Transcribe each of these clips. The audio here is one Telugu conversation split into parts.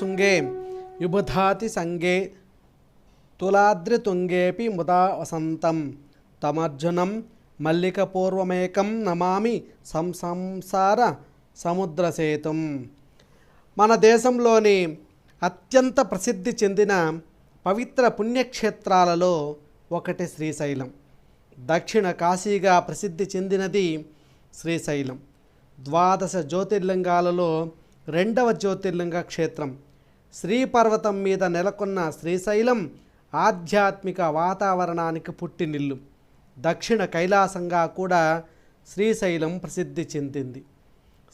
శృంగే యుబుధాతి సంగే తులాద్రితుంగేపి ముదా వసంతం తమర్జునం మల్లికపూర్వమేకం నమామి సంసంసార సముద్రసేతుం మన దేశంలోని అత్యంత ప్రసిద్ధి చెందిన పవిత్ర పుణ్యక్షేత్రాలలో ఒకటి శ్రీశైలం. దక్షిణ కాశీగా ప్రసిద్ధి చెందినది శ్రీశైలం. ద్వాదశ జ్యోతిర్లింగాలలో రెండవ జ్యోతిర్లింగ క్షేత్రం. శ్రీపర్వతం మీద నెలకొన్న శ్రీశైలం ఆధ్యాత్మిక వాతావరణానికి పుట్టినిల్లు. దక్షిణ కైలాసంగా కూడా శ్రీశైలం ప్రసిద్ధి చెందింది.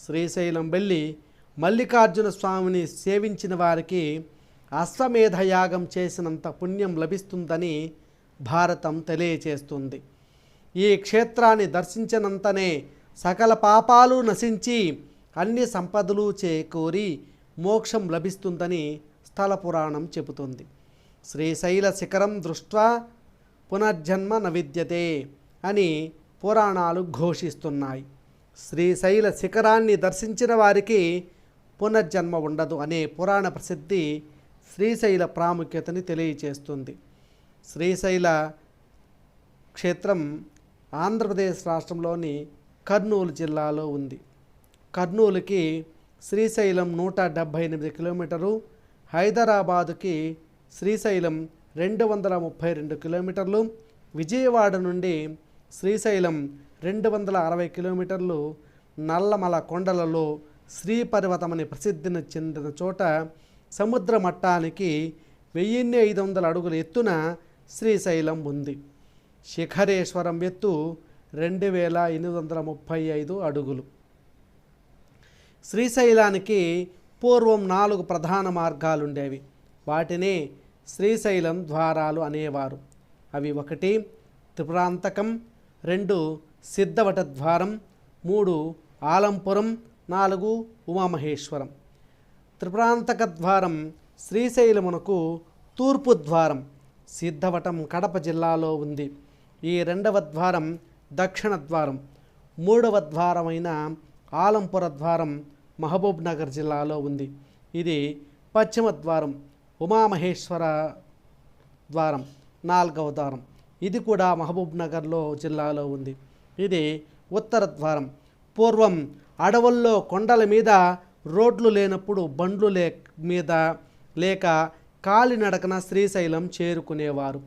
శ్రీశైలం వెళ్ళి మల్లికార్జున స్వామిని సేవించిన వారికి అశ్వమేధయాగం చేసినంత పుణ్యం లభిస్తుందని భారతం తెలియచేస్తుంది. ఈ క్షేత్రాన్ని దర్శించినంతనే సకల పాపాలు నశించి అన్ని సంపదలు చేకూరి మోక్షం లభిస్తుందని స్థల పురాణం చెబుతుంది. శ్రీశైల శిఖరం దృష్ట్యా పునర్జన్మ నవిద్యతే అని పురాణాలు ఘోషిస్తున్నాయి. శ్రీశైల శిఖరాన్ని దర్శించిన వారికి పునర్జన్మ ఉండదు అనే పురాణ ప్రసిద్ధి శ్రీశైల ప్రాముఖ్యతని తెలియచేస్తుంది. శ్రీశైల క్షేత్రం ఆంధ్రప్రదేశ్ రాష్ట్రంలోని కర్నూలు జిల్లాలో ఉంది. కర్నూలుకి శ్రీశైలం నూట డెబ్భై ఎనిమిది కిలోమీటరు హైదరాబాదుకి శ్రీశైలం రెండు వందల ముప్పై రెండు కిలోమీటర్లు విజయవాడ నుండి శ్రీశైలం రెండు వందల అరవై కిలోమీటర్లు నల్లమల కొండలలో శ్రీపర్వతం అని ప్రసిద్ధిని చెందిన చోట సముద్ర మట్టానికి వెయ్యిన్ని ఐదు వందల అడుగుల ఎత్తున శ్రీశైలం ఉంది. శిఖరేశ్వరం ఎత్తు రెండు వేల ఎనిమిది వందల ముప్పై ఐదు అడుగులు. శ్రీశైలానికి పూర్వం నాలుగు ప్రధాన మార్గాలుండేవి. వాటిని శ్రీశైలం ద్వారాలు అనేవారు. అవి ఒకటి త్రిపురాంతకం రెండు సిద్ధవట ద్వారం మూడు ఆలంపురం నాలుగు ఉమామహేశ్వరం. త్రిపురాంతక ద్వారం శ్రీశైలమునకు తూర్పు ద్వారం సిద్ధవటం కడప జిల్లాలో ఉంది. ఈ రెండవ ద్వారం దక్షిణ ద్వారం మూడవ ద్వారమైన ఆలంపుర ద్వారం మహబూబ్ నగర్ జిల్లాలో ఉంది. ఇది పశ్చిమ ద్వారం ఉమామహేశ్వర ద్వారం నాలుగవ ద్వారం. ఇది కూడా మహబూబ్ నగర్లో జిల్లాలో ఉంది. ఇది ఉత్తర ద్వారం. పూర్వం అడవుల్లో కొండల మీద రోడ్లు లేనప్పుడు బండ్లు లే మీద లేక కాలినడకన శ్రీశైలం చేరుకునేవారు.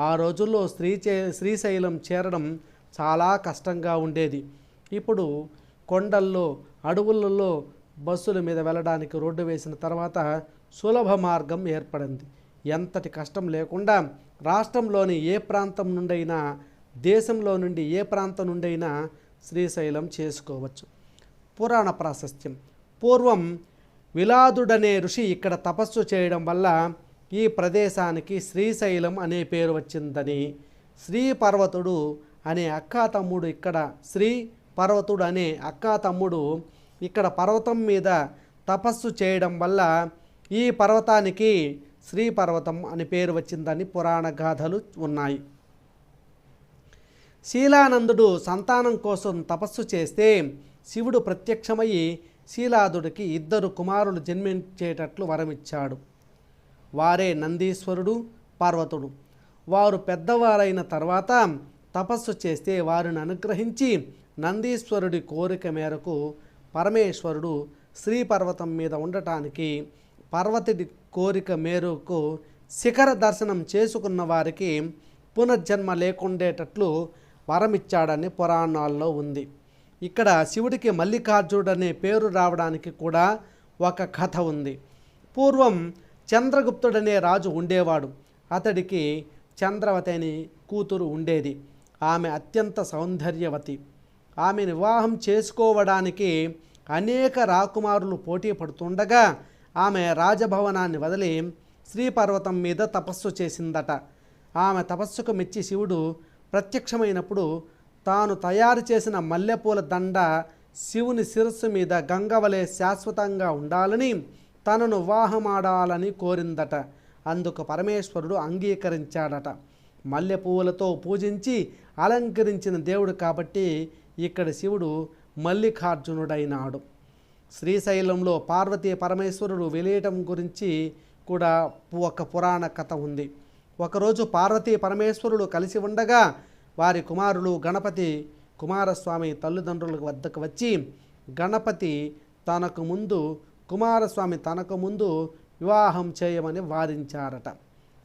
ఆ రోజుల్లో శ్రీ శ్రీశైలం చేరడం చాలా కష్టంగా ఉండేది. ఇప్పుడు కొండల్లో అడవులలో బస్సుల మీద వెళ్ళడానికి రోడ్డు వేసిన తర్వాత సులభ మార్గం ఏర్పడింది. ఎంతటి కష్టం లేకుండా రాష్ట్రంలోని ఏ ప్రాంతం నుండైనా దేశంలో నుండి ఏ ప్రాంతం నుండైనా శ్రీశైలం చేసుకోవచ్చు. పురాణ ప్రాశస్త్యం. పూర్వం విలాదుడనే ఋషి ఇక్కడ తపస్సు చేయడం వల్ల ఈ ప్రదేశానికి శ్రీశైలం అనే పేరు వచ్చిందని శ్రీ పర్వతుడు అనే అక్కా తమ్ముడు ఇక్కడ శ్రీ పర్వతుడు అనే అక్కా తమ్ముడు ఇక్కడ పర్వతం మీద తపస్సు చేయడం వల్ల ఈ పర్వతానికి శ్రీ పర్వతం అని పేరు వచ్చిందని పురాణ గాథలు ఉన్నాయి. శీలానందుడు సంతానం కోసం తపస్సు చేస్తే శివుడు ప్రత్యక్షమయ్యి శీలాదుడికి ఇద్దరు కుమారులు జన్మించేటట్లు వరమిచ్చాడు. వారే నందీశ్వరుడు పార్వతుడు. వారు పెద్దవారైన తర్వాత తపస్సు చేస్తే వారిని అనుగ్రహించి నందీశ్వరుడి కోరిక మేరకు పరమేశ్వరుడు శ్రీపర్వతం మీద ఉండటానికి పర్వతుడి కోరిక మేరకు శిఖర దర్శనం చేసుకున్న వారికి పునర్జన్మ లేకుండేటట్లు వరమిచ్చాడని పురాణాల్లో ఉంది. ఇక్కడ శివుడికి మల్లికార్జునుడు అనే పేరు రావడానికి కూడా ఒక కథ ఉంది. పూర్వం చంద్రగుప్తుడనే రాజు ఉండేవాడు. అతడికి చంద్రవతి అని కూతురు ఉండేది. ఆమె అత్యంత సౌందర్యవతి. ఆమె వివాహం చేసుకోవడానికి అనేక రాకుమారులు పోటీ పడుతుండగా ఆమె రాజభవనాన్ని వదిలి శ్రీపర్వతం మీద తపస్సు చేసిందట. ఆమె తపస్సుకు మెచ్చి శివుడు ప్రత్యక్షమైనప్పుడు తాను తయారు చేసిన మల్లెపూల దండ శివుని శిరస్సు మీద గంగవలే శాశ్వతంగా ఉండాలని తనను వివాహమాడాలని కోరిందట. అందుకు పరమేశ్వరుడు అంగీకరించాడట. మల్లెపూలతో పూజించి అలంకరించిన దేవుడు కాబట్టి ఇక్కడ శివుడు మల్లికార్జునుడైనాడు. శ్రీశైలంలో పార్వతీ పరమేశ్వరుడు వెలియటం గురించి కూడా ఒక పురాణ కథ ఉంది. ఒకరోజు పార్వతీ పరమేశ్వరుడు కలిసి ఉండగా వారి కుమారులు గణపతి కుమారస్వామి తల్లిదండ్రుల వద్దకు వచ్చి గణపతి తనకు ముందు కుమారస్వామి తనకు ముందు వివాహం చేయమని వారించారట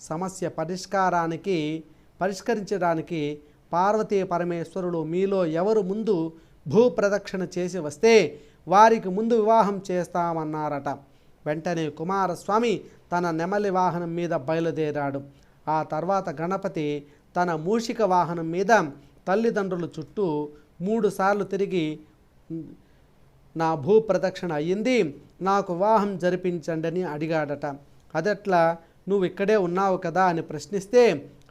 సమస్య పరిష్కారానికి పరిష్కరించడానికి పార్వతీ పరమేశ్వరుడు మీలో ఎవరు ముందు భూ ప్రదక్షిణ చేసి వస్తే వారికి ముందు వివాహం చేస్తామన్నారట. వెంటనే కుమారస్వామి తన నెమలి వాహనం మీద బయలుదేరాడు. ఆ తర్వాత గణపతి తన మూషిక వాహనం మీద తల్లిదండ్రుల చుట్టూ మూడుసార్లు తిరిగి నా భూ ప్రదక్షిణ అయ్యింది నాకు వివాహం జరిపించండి అని అడిగాడట. అదట్లా? నువ్వు ఇక్కడే ఉన్నావు కదా అని ప్రశ్నిస్తే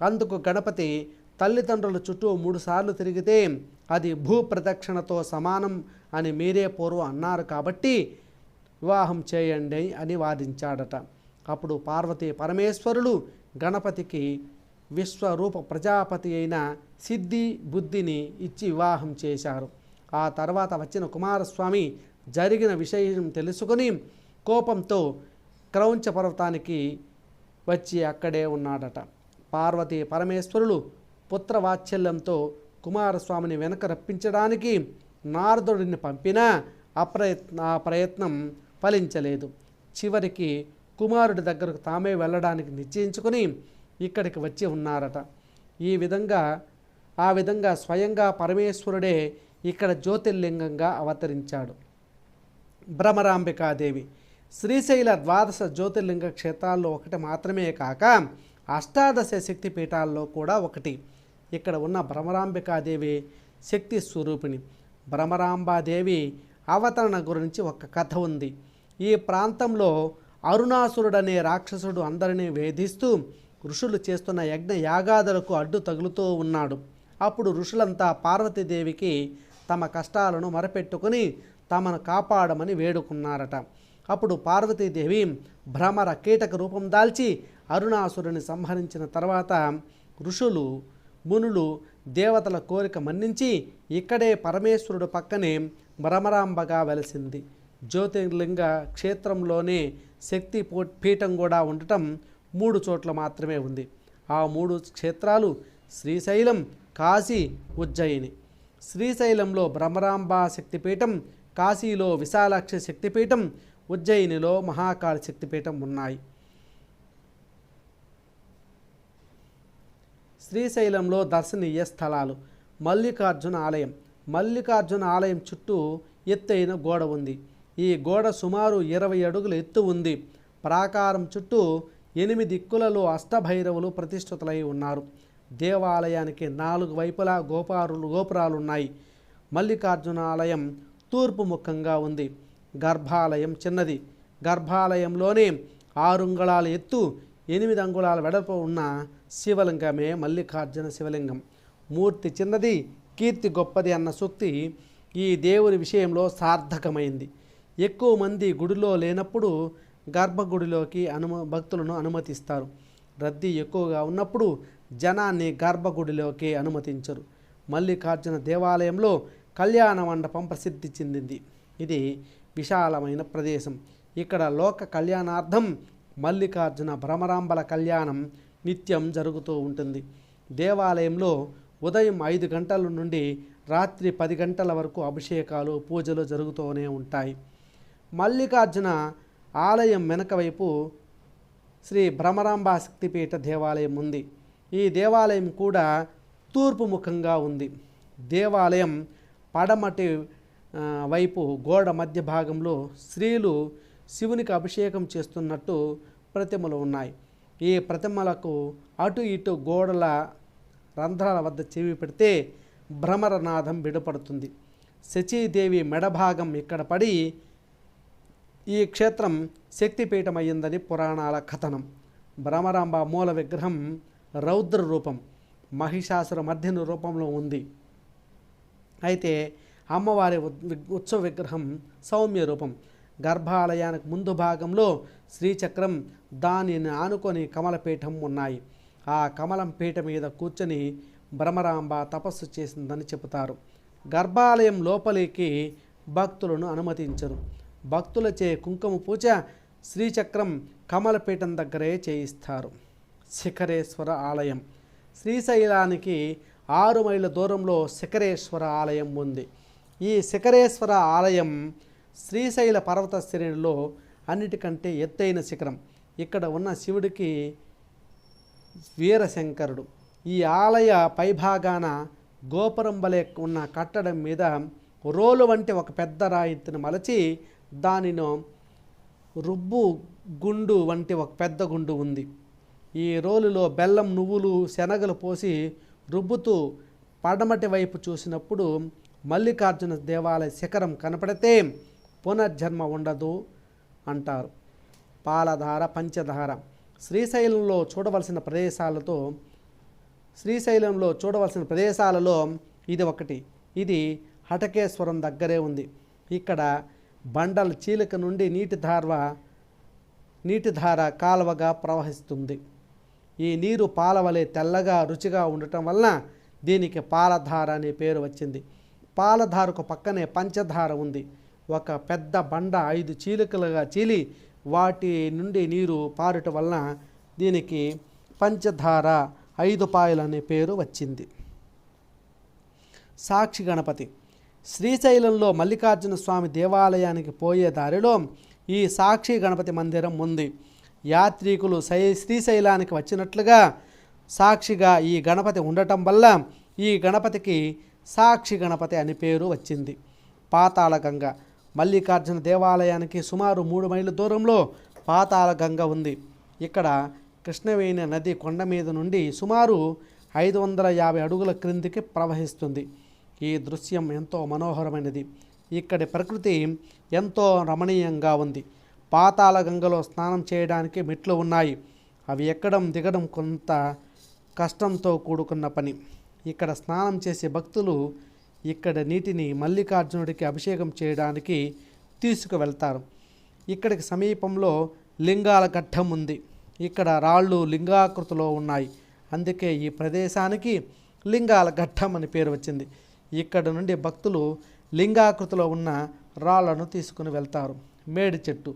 అందుకు గణపతి తల్లిదండ్రుల చుట్టూ మూడుసార్లు తిరిగితే అది భూ ప్రదక్షిణతో సమానం అని మీరే పూర్వం అన్నారు కాబట్టి వివాహం చేయండి అని వాదించాడట. అప్పుడు పార్వతీ పరమేశ్వరులు గణపతికి విశ్వరూప ప్రజాపతి అయిన సిద్ధి బుద్ధిని ఇచ్చి వివాహం చేశారు. ఆ తర్వాత వచ్చిన కుమారస్వామి జరిగిన విషయం తెలుసుకుని కోపంతో క్రౌంచ పర్వతానికి వచ్చి అక్కడే ఉన్నాడట. పార్వతీ పరమేశ్వరులు పుత్రవాత్సల్యంతో కుమారస్వామిని వెనక రప్పించడానికి నారదుడిని పంపినా అప్రయత్న ఆ ప్రయత్నం ఫలించలేదు. చివరికి కుమారుడి దగ్గరకు తామే వెళ్ళడానికి నిశ్చయించుకొని ఇక్కడికి వచ్చి ఉన్నారట. ఈ విధంగా ఆ విధంగా స్వయంగా పరమేశ్వరుడే ఇక్కడ జ్యోతిర్లింగంగా అవతరించాడు. భ్రమరాంబికాదేవి శ్రీశైల ద్వాదశ జ్యోతిర్లింగ క్షేత్రాల్లో ఒకటి మాత్రమే కాక అష్టాదశ శక్తి పీఠాల్లో కూడా ఒకటి. ఇక్కడ ఉన్న భ్రమరాంబికాదేవి శక్తి స్వరూపిణి. భ్రమరాంబాదేవి అవతరణ గురించి ఒక కథ ఉంది. ఈ ప్రాంతంలో అరుణాసురుడనే రాక్షసుడు అందరినీ వేధిస్తూ ఋషులు చేస్తున్న యజ్ఞ యాగాదులకు అడ్డు తగులుతూ ఉన్నాడు. అప్పుడు ఋషులంతా పార్వతీదేవికి తమ కష్టాలను మరపెట్టుకుని తమను కాపాడమని వేడుకున్నారట. అప్పుడు పార్వతీదేవి భ్రమర కీటక రూపం దాల్చి అరుణాసురుని సంహరించిన తర్వాత ఋషులు మునులు దేవతల కోరిక మన్నించి ఇక్కడే పరమేశ్వరుడు పక్కనే భ్రమరాంబగా వెలసింది. జ్యోతిర్లింగ క్షేత్రంలోనే శక్తి పీఠం కూడా ఉండటం మూడు చోట్ల మాత్రమే ఉంది. ఆ మూడు క్షేత్రాలు శ్రీశైలం కాశీ ఉజ్జయిని. శ్రీశైలంలో భ్రమరాంబ శక్తిపీఠం కాశీలో విశాలాక్షి శక్తిపీఠం ఉజ్జయినిలో మహాకాళి శక్తిపీఠం ఉన్నాయి. శ్రీశైలంలో దర్శనీయ స్థలాలు. మల్లికార్జున ఆలయం. మల్లికార్జున ఆలయం చుట్టూ ఎత్తైన గోడ ఉంది. ఈ గోడ సుమారు ఇరవై అడుగుల ఎత్తు ఉంది. ప్రాకారం చుట్టూ ఎనిమిది దిక్కులలో అష్టభైరవులు ప్రతిష్ఠితులై ఉన్నారు. దేవాలయానికి నాలుగు వైపులా గోపారులు గోపురాలు ఉన్నాయి మల్లికార్జున ఆలయం తూర్పు ముఖంగా ఉంది. గర్భాలయం చిన్నది. గర్భాలయంలోనే ఆరు అంగుళాల ఎత్తు ఎనిమిది అంగుళాల వెడల్పు ఉన్న శివలింగమే మల్లికార్జున శివలింగం. మూర్తి చిన్నది కీర్తి గొప్పది అన్న సూక్తి ఈ దేవుని విషయంలో సార్థకమైంది. ఎక్కువ మంది గుడిలో లేనప్పుడు గర్భగుడిలోకి అనుమ భక్తులను అనుమతిస్తారు. రద్దీ ఎక్కువగా ఉన్నప్పుడు జనాన్ని గర్భగుడిలోకి అనుమతించరు. మల్లికార్జున దేవాలయంలో కళ్యాణ మండపం ప్రసిద్ధి చెందింది. ఇది విశాలమైన ప్రదేశం. ఇక్కడ లోక కళ్యాణార్థం మల్లికార్జున భ్రమరాంబల కళ్యాణం నిత్యం జరుగుతూ ఉంటుంది. దేవాలయంలో ఉదయం ఐదు గంటల నుండి రాత్రి పది గంటల వరకు అభిషేకాలు పూజలు జరుగుతూనే ఉంటాయి. మల్లికార్జున ఆలయం వెనక వైపు శ్రీ భ్రమరాంబ శక్తిపీఠ దేవాలయం ఉంది. ఈ దేవాలయం కూడా తూర్పు ముఖంగా ఉంది. దేవాలయం పడమటి వైపు గోడ మధ్య భాగంలో స్త్రీలు శివునికి అభిషేకం చేస్తున్నట్టు ప్రతిమలు ఉన్నాయి. ఈ ప్రతిమలకు అటు ఇటు గోడల రంధ్రాల వద్ద చెవి పెడితే భ్రమరనాథం విడపడుతుంది. శచీదేవి మెడభాగం ఇక్కడ పడి ఈ క్షేత్రం శక్తిపీఠమయ్యిందని పురాణాల కథనం. భ్రమరాంబ మూల విగ్రహం రౌద్ర రూపం మహిషాసుర మధ్యన రూపంలో ఉంది. అయితే అమ్మవారి ఉత్సవ విగ్రహం సౌమ్య రూపం గర్భాలయానికి ముందు భాగంలో శ్రీచక్రం దానిని ఆనుకొని కమలపీఠం ఉన్నాయి. ఆ కమలం పీఠ మీద కూర్చొని భ్రమరాంబ తపస్సు చేసిందని చెబుతారు. గర్భాలయం లోపలికి భక్తులను అనుమతించరు భక్తులచే కుంకుమ పూజ శ్రీచక్రం కమలపీఠం దగ్గరే చేయిస్తారు. శిఖరేశ్వర ఆలయం. శ్రీశైలానికి ఆరు మైళ్ళ దూరంలో శిఖరేశ్వర ఆలయం ఉంది. ఈ శిఖరేశ్వర ఆలయం శ్రీశైల పర్వత శ్రేణిలో అన్నిటికంటే ఎత్తైన శిఖరం. ఇక్కడ ఉన్న శివుడికి వీరశంకరుడు. ఈ ఆలయ పైభాగాన గోపురం వలె ఉన్న కట్టడం మీద రోలు వంటి ఒక పెద్ద రాయిని మలచి దానిలో రుబ్బు గుండు వంటి ఒక పెద్ద గుండు ఉంది. ఈ రోలులో బెల్లం నువ్వులు శనగలు పోసి రుబ్బుతూ పడమటి వైపు చూసినప్పుడు మల్లికార్జున దేవాలయ శిఖరం కనపడితే పునర్జన్మ ఉండదు అంటారు. పాలధార పంచధార. శ్రీశైలంలో చూడవలసిన ప్రదేశాలతో శ్రీశైలంలో చూడవలసిన ప్రదేశాలలో ఇది ఒకటి. ఇది హటకేశ్వరం దగ్గరే ఉంది. ఇక్కడ బండల చీలిక నుండి నీటి ధార్వ నీటి ధార కాలువగా ప్రవహిస్తుంది. ఈ నీరు పాలవలే తెల్లగా రుచిగా ఉండటం వలన దీనికి పాలధార అనే పేరు వచ్చింది. పాలధారకు పక్కనే పంచధార ఉంది. ఒక పెద్ద బండ ఐదు చీలికలుగా చీలి వాటి నుండి నీరు పారుట వలన దీనికి పంచధార ఐదు పాయలు అనే పేరు వచ్చింది. సాక్షి గణపతి శ్రీశైలంలో మల్లికార్జున స్వామి దేవాలయానికి పోయే దారిలో ఈ సాక్షి గణపతి మందిరం ఉంది. యాత్రికులు శై శ్రీశైలానికి వచ్చినట్లుగా సాక్షిగా ఈ గణపతి ఉండటం వల్ల ఈ గణపతికి సాక్షి గణపతి అని పేరు వచ్చింది. పాతాళగంగ మల్లికార్జున దేవాలయానికి సుమారు మూడు మైళ్ళ దూరంలో పాతాళగంగ ఉంది. ఇక్కడ కృష్ణవేణి నది కొండ మీద నుండి సుమారు ఐదు వందల యాభై అడుగుల క్రిందికి ప్రవహిస్తుంది. ఈ దృశ్యం ఎంతో మనోహరమైనది. ఇక్కడి ప్రకృతి ఎంతో రమణీయంగా ఉంది. పాతాళ గంగలో స్నానం చేయడానికి మెట్లు ఉన్నాయి. అవి ఎక్కడం దిగడం కొంత కష్టంతో కూడుకున్న పని. ఇక్కడ స్నానం చేసే భక్తులు ఇక్కడ నీటిని మల్లికార్జునుడికి అభిషేకం చేయడానికి తీసుకువెళ్తారు. ఇక్కడికి సమీపంలో లింగాల ఘట్టం ఉంది. ఇక్కడ రాళ్ళు లింగాకృతిలో ఉన్నాయి. అందుకే ఈ ప్రదేశానికి లింగాల ఘట్టం అని పేరు వచ్చింది. ఇక్కడ నుండి భక్తులు లింగాకృతిలో ఉన్న రాళ్ళను తీసుకుని వెళ్తారు. మేడి చెట్టు.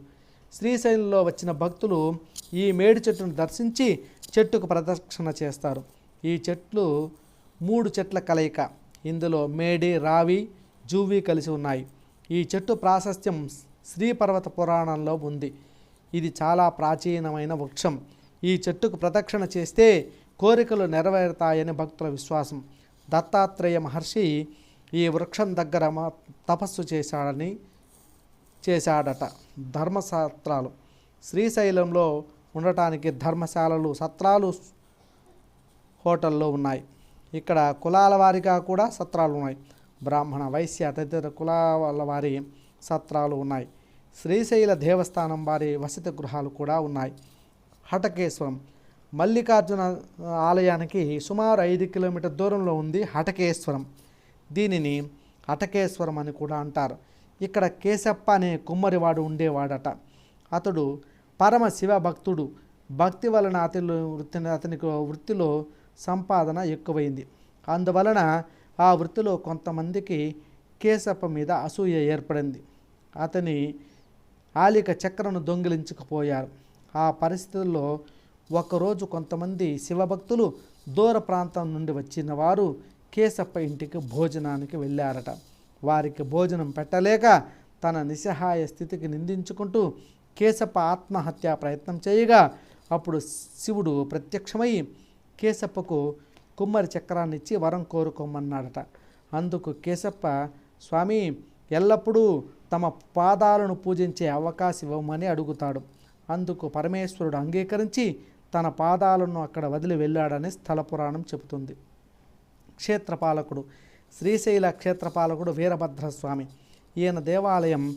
శ్రీశైలంలో వచ్చిన భక్తులు ఈ మేడి చెట్టును దర్శించి చెట్టుకు ప్రదక్షిణ చేస్తారు. ఈ చెట్లు మూడు చెట్ల కలయిక. ఇందులో మేడి రావి జూవి కలిసి ఉన్నాయి. ఈ చెట్టు ప్రాశస్త్యం శ్రీపర్వత పురాణంలో ఉంది. ఇది చాలా ప్రాచీనమైన వృక్షం. ఈ చెట్టుకు ప్రదక్షిణ చేస్తే కోరికలు నెరవేరుతాయని భక్తుల విశ్వాసం. దత్తాత్రేయ మహర్షి ఈ వృక్షం దగ్గర తపస్సు చేశాడని చేశాడట. ధర్మశాస్త్రాలు. శ్రీశైలంలో ఉండటానికి ధర్మశాలలు సత్రాలు హోటల్లో ఉన్నాయి. ఇక్కడ కులాల వారిగా కూడా సత్రాలు ఉన్నాయి. బ్రాహ్మణ వైశ్య తదితర కులాల వారి సత్రాలు ఉన్నాయి. శ్రీశైల దేవస్థానం వారి వసతి గృహాలు కూడా ఉన్నాయి. హటకేశ్వరం మల్లికార్జున ఆలయానికి సుమారు ఐదు కిలోమీటర్ దూరంలో ఉంది హటకేశ్వరం. దీనిని హటకేశ్వరం అని కూడా అంటారు. ఇక్కడ కేశప్ప అనే కుమ్మరివాడు ఉండేవాడట. అతడు పరమ శివ భక్తుడు. భక్తి వలన అతను వృత్తి అతనికి వృత్తిలో సంపాదన ఎక్కువైంది. అందువలన ఆ వృత్తిలో కొంతమందికి కేశప్ప మీద అసూయ ఏర్పడింది. అతని ఆలిక చక్రను దొంగిలించకపోయారు. ఆ పరిస్థితుల్లో ఒకరోజు కొంతమంది శివభక్తులు దూర ప్రాంతం నుండి వచ్చిన వారు కేశప్ప ఇంటికి భోజనానికి వెళ్ళారట. వారికి భోజనం పెట్టలేక తన నిస్సహాయ స్థితికి నిందించుకుంటూ కేశప్ప ఆత్మహత్యా ప్రయత్నం చేయగా అప్పుడు శివుడు ప్రత్యక్షమై కేశప్పకు కుమ్మరి చక్రాన్ని ఇచ్చి వరం కోరుకోమన్నాడట. అందుకు కేశప్ప స్వామి ఎల్లప్పుడూ తమ పాదాలను పూజించే అవకాశం ఇవ్వమని అడుగుతాడు. అందుకు పరమేశ్వరుడు అంగీకరించి తన పాదాలను అక్కడ వదిలి వెళ్ళాడని స్థల పురాణం చెబుతుంది. క్షేత్రపాలకుడు శ్రీశైల క్షేత్రపాలకుడు వీరభద్రస్వామి. ఈయన దేవాలయం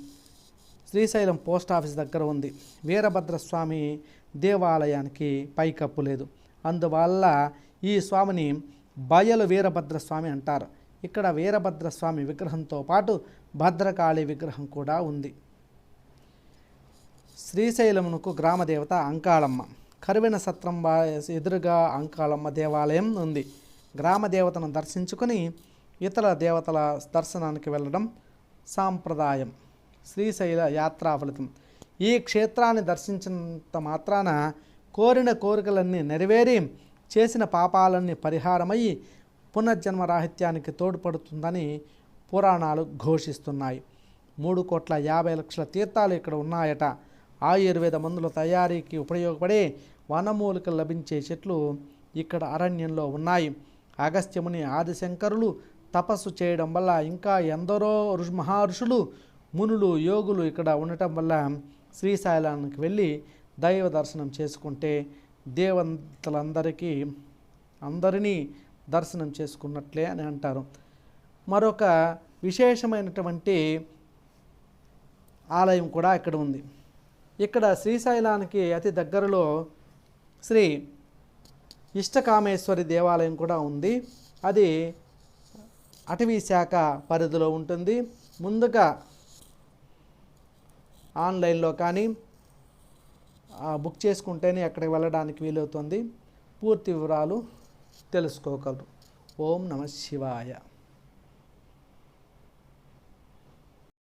శ్రీశైలం పోస్ట్ ఆఫీస్ దగ్గర ఉంది. వీరభద్రస్వామి దేవాలయానికి పైకప్పు లేదు. అందువల్ల ఈ స్వామిని బయలు వీరభద్రస్వామి అంటారు. ఇక్కడ వీరభద్రస్వామి విగ్రహంతో పాటు భద్రకాళి విగ్రహం కూడా ఉంది. శ్రీశైలమునకు గ్రామదేవత అంకాళమ్మ. కరువిన సత్రం ఎదురుగా అంకాళమ్మ దేవాలయం ఉంది. గ్రామదేవతను దర్శించుకొని ఇతర దేవతల దర్శనానికి వెళ్ళడం సాంప్రదాయం. శ్రీశైల యాత్రా ఫలితం ఈ క్షేత్రాన్ని దర్శించినంత మాత్రాన కోరిన కోరికలన్నీ నెరవేరి చేసిన పాపాలన్నీ పరిహారమయ్యి పునర్జన్మ రాహిత్యానికి తోడ్పడుతుందని పురాణాలు ఘోషిస్తున్నాయి. మూడు కోట్ల యాభై లక్షల తీర్థాలు ఇక్కడ ఉన్నాయట. ఆయుర్వేద మందుల తయారీకి ఉపయోగపడే వనమూలికలు లభించే చెట్లు ఇక్కడ అరణ్యంలో ఉన్నాయి. అగస్త్యముని ఆదిశంకరులు తపస్సు చేయడం వల్ల ఇంకా ఎందరో మహర్షులు మునులు యోగులు ఇక్కడ ఉండటం వల్ల శ్రీశైలానికి వెళ్ళి దైవ దర్శనం చేసుకుంటే దేవతలందరికీ అందరినీ దర్శనం చేసుకున్నట్లే అని అంటారు. మరొక విశేషమైనటువంటి ఆలయం కూడా ఇక్కడ ఉంది. ఇక్కడ శ్రీశైలానికి అతి దగ్గరలో శ్రీ ఇష్టకామేశ్వరి దేవాలయం కూడా ఉంది. అది అటవీ శాఖ పరిధిలో ఉంటుంది. ముందుగా ఆన్లైన్లో కానీ బుక్ చేసుకుంటేనే అక్కడికి వెళ్ళడానికి వీలవుతుంది. పూర్తి వివరాలు తెలుసుకోగలరు. ఓం నమ శివాయ.